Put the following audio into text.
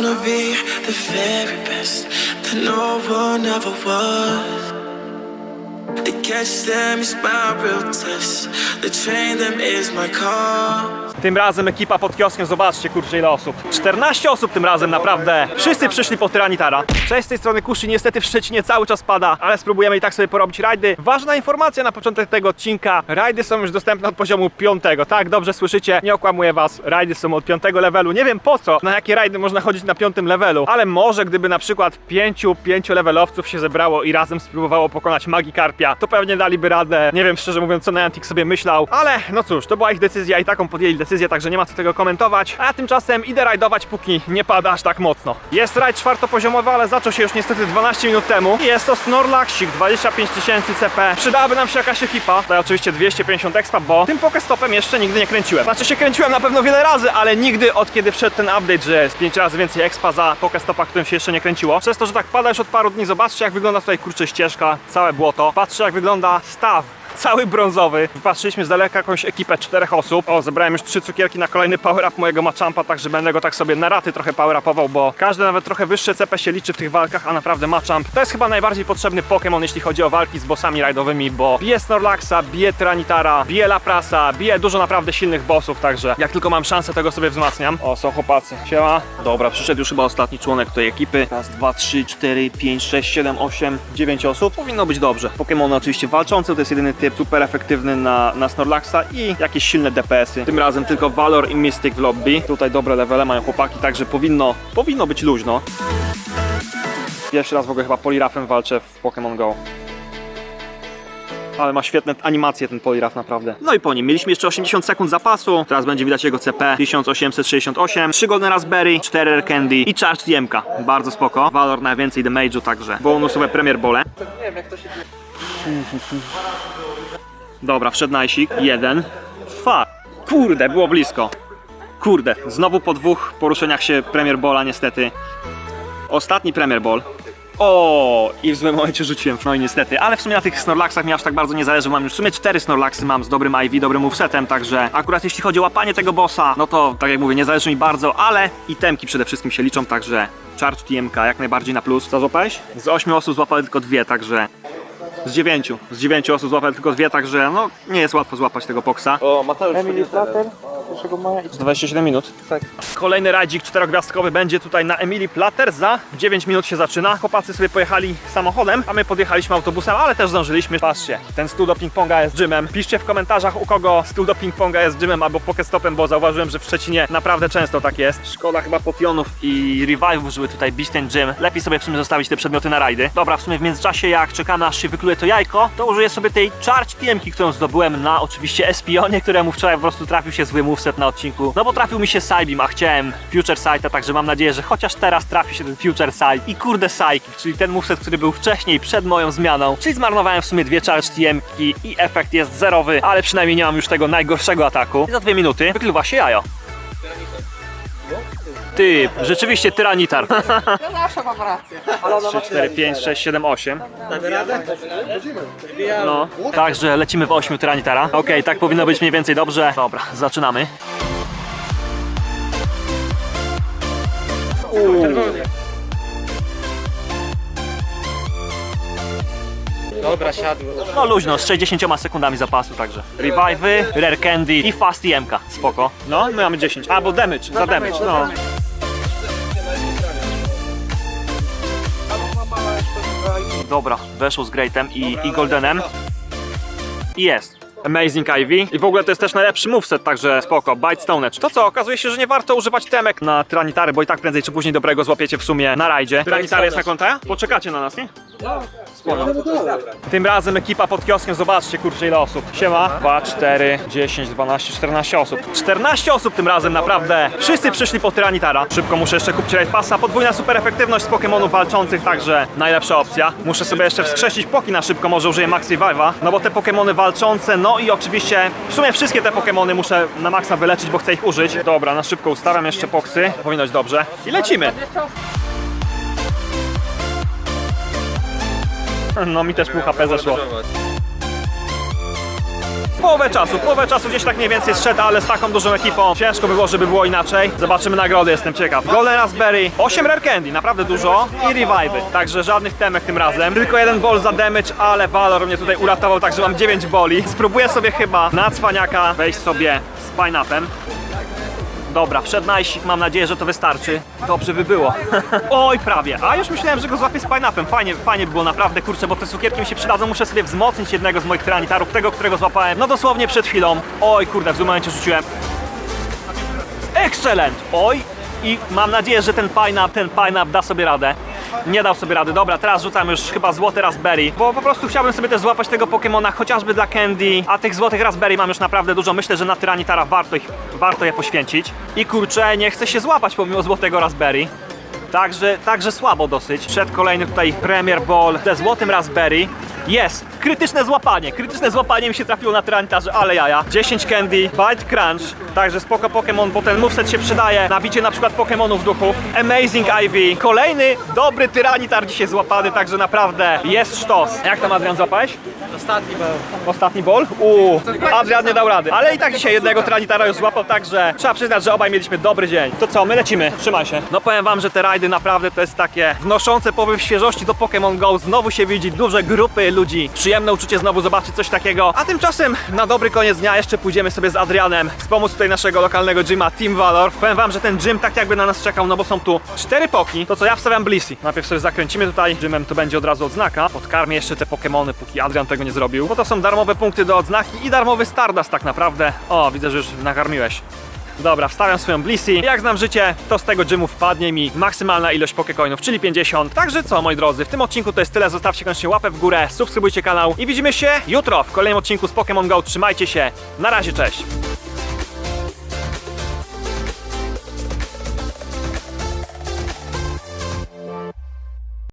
wanna be the very best that no one ever was. To catch them is my real test. To train them is my cause. Tym razem ekipa pod kioskiem, zobaczcie kurczę ile osób. 14 osób tym razem, naprawdę. Wszyscy przyszli po Tyranitara. Cześć, z tej strony Kuszy, niestety w Szczecinie cały czas pada, ale spróbujemy i tak sobie porobić rajdy. Ważna informacja na początek tego odcinka. Rajdy są już dostępne od poziomu 5. Tak, dobrze słyszycie, nie okłamuję was. Rajdy są od 5 levelu. Nie wiem po co, na jakie rajdy można chodzić na 5 levelu, ale może gdyby na przykład 5 5 levelowców się zebrało i razem spróbowało pokonać Magikarpia, to pewnie daliby radę. Nie wiem szczerze mówiąc co Niantic sobie myślał, ale no cóż, to była ich decyzja i taką podjęli decyzję, także nie ma co tego komentować. A ja tymczasem idę rajdować, póki nie pada aż tak mocno. Jest rajd czwartopoziomowy, ale zaczął się już niestety 12 minut temu. Jest to Snorlaxik, 25 tysięcy CP. Przydałaby nam się jakaś ekipa. Tutaj oczywiście 250 expa, bo tym Pokestopem jeszcze nigdy nie kręciłem. Znaczy się kręciłem na pewno wiele razy, ale nigdy od kiedy wszedł ten update, że jest 5 razy więcej expa za Pokestopa, którym się jeszcze nie kręciło. Przez to, że tak pada już od paru dni, zobaczcie jak wygląda tutaj kurczę ścieżka, całe błoto. Patrzcie jak wygląda staw cały brązowy. Wypatrzyliśmy z daleka jakąś ekipę czterech osób. O, zebrałem już trzy cukierki na kolejny power up mojego Machampa, także będę go tak sobie na raty trochę power upował, bo każdy nawet trochę wyższe CP się liczy w tych walkach, a naprawdę Machamp to jest chyba najbardziej potrzebny Pokémon, jeśli chodzi o walki z bossami rajdowymi, bo bije Snorlaxa, bije Tyranitar, bije Laprasa, bije dużo naprawdę silnych bossów, także jak tylko mam szansę, tego sobie wzmacniam. O, są chłopacy. Siema. Dobra, przyszedł już chyba ostatni członek tej ekipy. Raz, dwa, trzy, cztery, pięć, sześć, siedem, osiem, dziewięć osób. Powinno być dobrze. Pokémony oczywiście walczące, to jest jedyny typ super efektywny na, na Snorlaxa i jakieś silne DPS-y. Tym razem tylko Valor i Mystic w lobby. Tutaj dobre levele mają chłopaki, także powinno, powinno być luźno. Pierwszy raz w ogóle chyba Polirafem walczę w Pokémon Go. Ale ma świetne animacje ten Poliraf naprawdę. No i po nim mieliśmy jeszcze 80 sekund zapasu. Teraz będzie widać jego CP 1868, 3 Golden Raspberry, 4 Rare Candy i Charged Jemka. Bardzo spoko. Valor najwięcej damage'u także. Bonusowe Premier Bole. Dobra, wszedł najsik. Jeden. Fuck. Kurde, było blisko. Kurde, znowu po dwóch poruszeniach się Premier Bola niestety. Ostatni Premier Ball. O, i w złym momencie rzuciłem, no i niestety, ale w sumie na tych Snorlaxach mi aż tak bardzo nie zależy, mam już w sumie cztery Snorlaxy mam z dobrym IV, dobrym movesetem, także akurat jeśli chodzi o łapanie tego bossa, no to tak jak mówię, nie zależy mi bardzo, ale itemki przede wszystkim się liczą, także Charge TMK jak najbardziej na plus. Co złapałeś? Z ośmiu osób złapałem tylko dwie, także z dziewięciu, z dziewięciu osób złapałem tylko dwie, także no nie jest łatwo złapać tego poksa. O, Mateusz Emily Plater, 1 maja i 27 minut. tak. Kolejny rajdzik czterogwiazdkowy będzie tutaj na Emilii Plater. Za 9 minut się zaczyna. Chłopacy sobie pojechali samochodem, a my podjechaliśmy autobusem, ale też zdążyliśmy. Patrzcie, ten stół do ping-ponga jest gymem. Piszcie w komentarzach, u kogo stół do ping-ponga jest gymem albo pokestopem, bo zauważyłem, że w Szczecinie naprawdę często tak jest. Szkoda chyba potionów i revive'ów, żeby tutaj bić ten gym. Lepiej sobie w sumie zostawić te przedmioty na rajdy. Dobra, w sumie w międzyczasie jak czekamy aż się wykluje to jajko, to użyję sobie tej charge TMki, którą zdobyłem na oczywiście Espionie, któremu wczoraj po prostu trafił się zły moveset na odcinku. No bo trafił mi się Psybeam, a chciałem Future Sight, także mam nadzieję, że chociaż teraz trafi się ten Future Sight i kurde Psychic, czyli ten moveset, który był wcześniej, przed moją zmianą. Czyli zmarnowałem w sumie dwie charge TMki i efekt jest zerowy, ale przynajmniej nie mam już tego najgorszego ataku. I za dwie minuty wykluwa się jajo. Ty, rzeczywiście tyranitar. Ja zawsze mam rację. 3, 4, 5, 6, 7, 8. No, także lecimy w 8 Tyranitara. Okej, tak powinno być mniej więcej dobrze. Dobra, zaczynamy. Dobra, siadło. No luźno, z 60 sekundami zapasu także. Revive'y, Rare Candy i Fast IMK. Spoko. No, my mamy 10. A, bo damage, za damage, no. Dobra, weszło z Greatem i, i Goldenem. I jest. Amazing Ivy. I w ogóle to jest też najlepszy moveset, także spoko. Bite Stone Edge. To co, okazuje się, że nie warto używać temek na Tyranitarę, bo i tak prędzej czy później dobrego złapiecie w sumie na rajdzie. Tyranitar jest na konta? Poczekacie na nas, nie? Spoko. Tym razem ekipa pod kioskiem, zobaczcie kurczę ile osób. Siema. 2, 4, 10, 12, 14 osób. 14 osób tym razem, naprawdę. Wszyscy przyszli po Tyranitara. Szybko muszę jeszcze kupić Raid Passa. Podwójna super efektywność z Pokémonów walczących, także najlepsza opcja. Muszę sobie jeszcze wskrzesić Poki na szybko, może użyję Max Revive'a. No bo te Pokémony walczące, no i oczywiście w sumie wszystkie te Pokémony muszę na maksa wyleczyć, bo chcę ich użyć. Dobra, na szybko ustawiam jeszcze Poksy. Powinno być dobrze. I lecimy. No mi też pół HP zeszło. Połowę czasu, połowę czasu gdzieś tak mniej więcej zszedł, ale z taką dużą ekipą ciężko by było, żeby było inaczej. Zobaczymy nagrody, jestem ciekaw. Golden Raspberry, 8 Rare Candy, naprawdę dużo i Revive'y, także żadnych temek tym razem. Tylko jeden ball za damage, ale Valor mnie tutaj uratował, także mam 9 boli. Spróbuję sobie chyba na cwaniaka wejść sobie z pineapem. Dobra, wszedł najsik, mam nadzieję, że to wystarczy. Dobrze by było. Oj, prawie. A już myślałem, że go złapię z pineapem. Fajnie, fajnie by było naprawdę, kurczę, bo te cukierki mi się przydadzą. Muszę sobie wzmocnić jednego z moich tranitarów, tego, którego złapałem. No dosłownie przed chwilą. Oj, kurde, w złym momencie rzuciłem. Excellent! Oj, i mam nadzieję, że ten pineapple, ten pineapple da sobie radę. Nie dał sobie rady. Dobra, teraz rzucam już chyba złote raspberry, bo po prostu chciałbym sobie też złapać tego Pokemona chociażby dla Candy, a tych złotych raspberry mam już naprawdę dużo. Myślę, że na Tyranitara warto, ich, warto je poświęcić. I kurczę, nie chcę się złapać pomimo złotego raspberry. Także, także słabo dosyć. Przed kolejny tutaj Premier Ball ze złotym Raspberry. Jest! Krytyczne złapanie. Krytyczne złapanie mi się trafiło na Tyranitarze, ale jaja. 10 Candy, Bite Crunch. Także spoko Pokémon, bo ten moveset się przydaje na bicie na przykład Pokémonów duchów. Amazing Ivy. Kolejny dobry Tyranitar dzisiaj złapany, także naprawdę jest sztos. Jak tam Adrian złapałeś? Ostatni był. Ostatni bol? Uuu, Adrian nie dał rady. Ale i tak dzisiaj jednego Tranitara już złapał, także trzeba przyznać, że obaj mieliśmy dobry dzień. To co, my lecimy, trzymaj się. No powiem wam, że te rajdy naprawdę to jest takie wnoszące powiew świeżości do Pokémon GO. Znowu się widzi duże grupy ludzi. Przyjemne uczucie znowu zobaczyć coś takiego. A tymczasem na dobry koniec dnia jeszcze pójdziemy sobie z Adrianem wspomóc tutaj naszego lokalnego gyma Team Valor. Powiem wam, że ten gym tak jakby na nas czekał, no bo są tu cztery poki. To co ja wstawiam Blissey. Najpierw sobie zakręcimy tutaj gymem, to będzie od razu odznaka. Podkarmię jeszcze te Pokémony, póki Adrian tego nie zrobił. Bo to są darmowe punkty do odznaki i darmowy Stardust tak naprawdę. O, widzę, że już nakarmiłeś. Dobra, wstawiam swoją Blissey. Jak znam życie, to z tego gymu wpadnie mi maksymalna ilość pokecoinów, czyli 50. Także co, moi drodzy, w tym odcinku to jest tyle. Zostawcie koniecznie łapę w górę, subskrybujcie kanał i widzimy się jutro w kolejnym odcinku z Pokémon GO. Trzymajcie się, na razie, cześć!